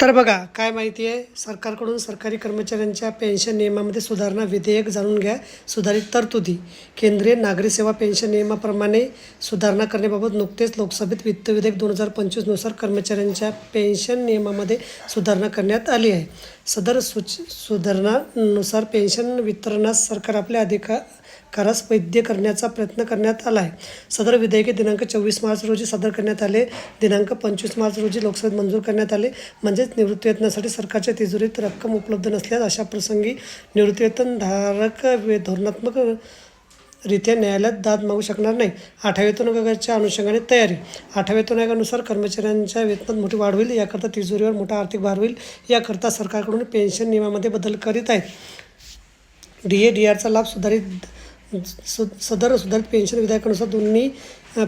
तर बघा काय माहिती आहे? सरकारकडून सरकारी कर्मचाऱ्यांच्या पेन्शन नियमामध्ये सुधारणा विधेयक जाणून घ्या. सुधारित तरतुदी. केंद्रीय नागरी सेवा पेन्शन नियमाप्रमाणे सुधारणा करण्याबाबत नुकतेच लोकसभेत वित्त विधेयक दोन हजार पंचवीसनुसार कर्मचाऱ्यांच्या पेन्शन नियमामध्ये सुधारणा करण्यात आली आहे. सदर सुच सुधारणानुसार पेन्शन वितरणास सरकार आपल्या अधिकारास वैद्य करण्याचा प्रयत्न करण्यात आला आहे. सदर विधेयके दिनांक चोवीस मार्च रोजी सादर करण्यात आले. दिनांक पंचवीस मार्च रोजी लोकसभेत मंजूर करण्यात आले. म्हणजे तसेच निवृत्तीवेतनासाठी सरकारच्या तिजोरीत रक्कम उपलब्ध नसल्यास अशा प्रसंगी निवृत्तीवेतनधारक वे- धोरणात्मक रित्या न्यायालयात दाद मागू शकणार नाही. आठव्या आयोगाच्या अनुषंगाने तयारी. आठव्या आयोगानुसार कर्मचाऱ्यांच्या वेतनात मोठी वाढ होईल. याकरता तिजोरीवर मोठा आर्थिक भार होईल. याकरता सरकारकडून पेन्शन नियमामध्ये बदल करीत आहेत. डी ए डी आरचा लाभ सुधारित सदर सुधारित पेन्शन विधेयकानुसार दोन्ही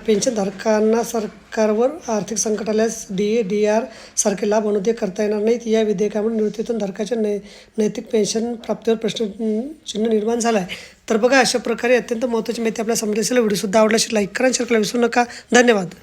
पेन्शनधारकांना सरकारवर आर्थिक संकट आल्यास डी ए डी आर सारखे लाभ अनुदय करता येणार नाहीत. या विधेयकामुळे निवृत्तीतून धारकाच्या नै नैतिक पेन्शन प्राप्तीवर प्रश्न चिन्ह निर्माण झाला आहे तर बघा अशा प्रकारे अत्यंत महत्त्वाची माहिती आपल्या समजेल व्हिडिओसुद्धा आवडला लाईक करा शेअर करायला विसरू नका. धन्यवाद.